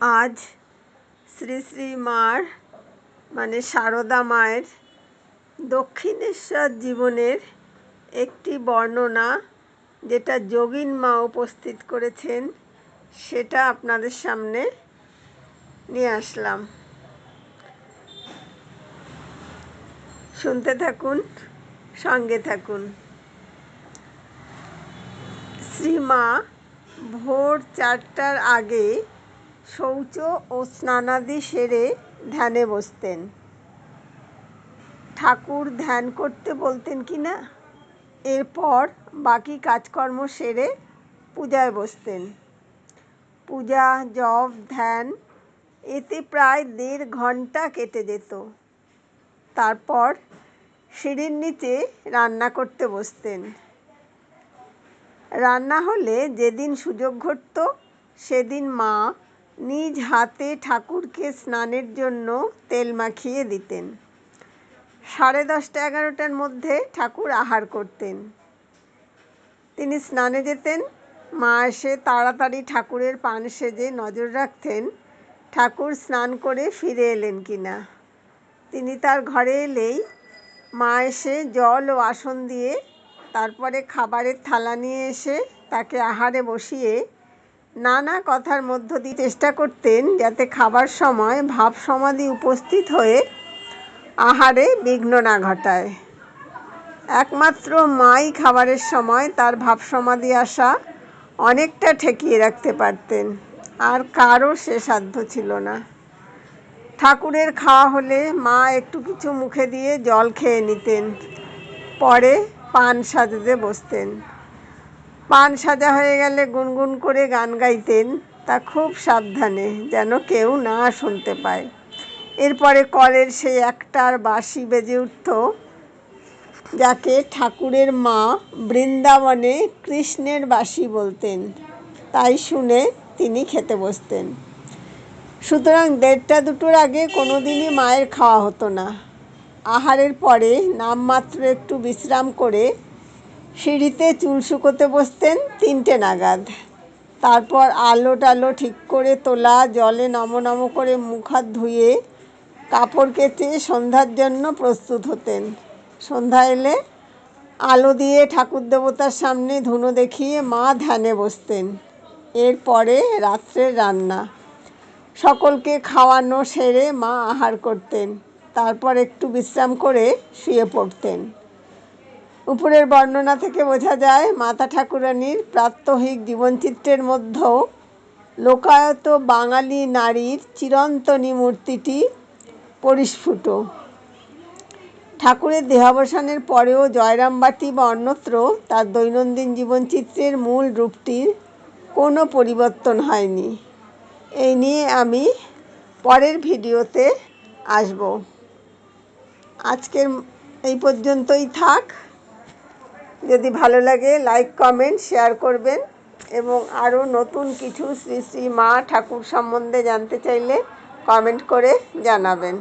আজ শ্রী শ্রী মার মানে সারদা মায়ের দক্ষিণেশ্বর জীবনের একটি বর্ণনা যেটা যোগিন মা উপস্থিত করেছেন, সেটা আপনাদের সামনে নিয়ে আসলাম। শুনতে থাকুন, সঙ্গে থাকুন। শ্রীমা ভোর চারটার আগে শৌচ ও স্নানাদি সেরে ধ্যানে বসতেন। ঠাকুর ধ্যান করতে বলতেন কি না? এরপর বাকি কাজকর্ম সেরে পূজায় বসতেন। পূজা, জপ, ধ্যান, এতে প্রায় দেড় ঘণ্টা কেটে যেত। তারপর সিঁড়ির নিচে রান্না করতে বসতেন। রান্না হলে যেদিন সুযোগ ঘটত, সেদিন মা নিজ হাতে ঠাকুরকে স্নানের জন্য তেল মাখিয়ে দিতেন। সাড়ে দশটা এগারোটার মধ্যে ঠাকুর আহার করতেন। তিনি স্নানে যেতেন, মা এসে তাড়াতাড়ি ঠাকুরের পান সেজে নজর রাখতেন, ঠাকুর স্নান করে ফিরে এলেন কিনা। তিনি তার ঘরে এলেই মা এসে জল ও আসন দিয়ে তারপরে খাবারের থালা নিয়ে এসে তাকে আহারে বসিয়ে নানা কথার মধ্য দিয়ে চেষ্টা করতেন যাতে খাবার সময় ভাব সমাধি উপস্থিত হয়ে আহারে বিঘ্ন না ঘটায়। একমাত্র মাই খাবারের সময় তার ভাব সমাধি আসা অনেকটা ঠেকিয়ে রাখতে পারতেন, আর কারও সে সাধ্য ছিল না। ঠাকুরের খাওয়া হলে মা একটু কিছু মুখে দিয়ে জল খেয়ে নিতেন, পরে পান সাজতে বসতেন। পান সাজা হয়ে গেলে গুনগুন করে গান গাইতেন, তা খুব সাবধানে যেন কেউ না শুনতে পায়। এরপরে কলের সেই একটার বাঁশি বেজে উঠত, যাকে ঠাকুরের মা বৃন্দাবনে কৃষ্ণের বাঁশি বলতেন। তাই শুনে তিনি খেতে বসতেন। সুতরাং দেড়টা দুটোর আগে কোনো দিনই মায়ের খাওয়া হতো না। আহারের পরে নামমাত্র একটু বিশ্রাম করে সিঁড়িতে চুল শুকোতে বসতেন তিনটে নাগাদ। তারপর আলো টালো ঠিক করে তোলা, জলে নম নম করে মুখ হাত ধুয়ে কাপড় কেচে সন্ধ্যার জন্য প্রস্তুত হতেন। সন্ধ্যা এলে আলো দিয়ে ঠাকুর দেবতার সামনে ধুনো দেখিয়ে মা ধ্যানে বসতেন। এরপরে রাত্রের রান্না। সকলকে খাওয়ানো সেরে মা আহার করতেন। তারপর একটু বিশ্রাম করে শুয়ে পড়তেন। উপরের বর্ণনা থেকে বোঝা যায়, মাতা ঠাকুরানীর প্রাত্যহিক জীবনচিত্রের মধ্যেও লোকায়ত বাঙালি নারীর চিরন্তনী মূর্তিটি পরিস্ফুট। ঠাকুরের দেহাবসানের পরেও জয়রামবাটি বা অন্যত্র তার দৈনন্দিন জীবনচিত্রের মূল রূপটির কোনো পরিবর্তন হয়নি। এই নিয়ে আমি পরের ভিডিওতে আসব। আজকের এই পর্যন্তই থাক। যদি ভালো লাগে লাইক কমেন্ট শেয়ার করবেন এবং আরও নতুন কিছু শ্রী শ্রী মা ঠাকুর সম্বন্ধে জানতে চাইলে কমেন্ট করে জানাবেন।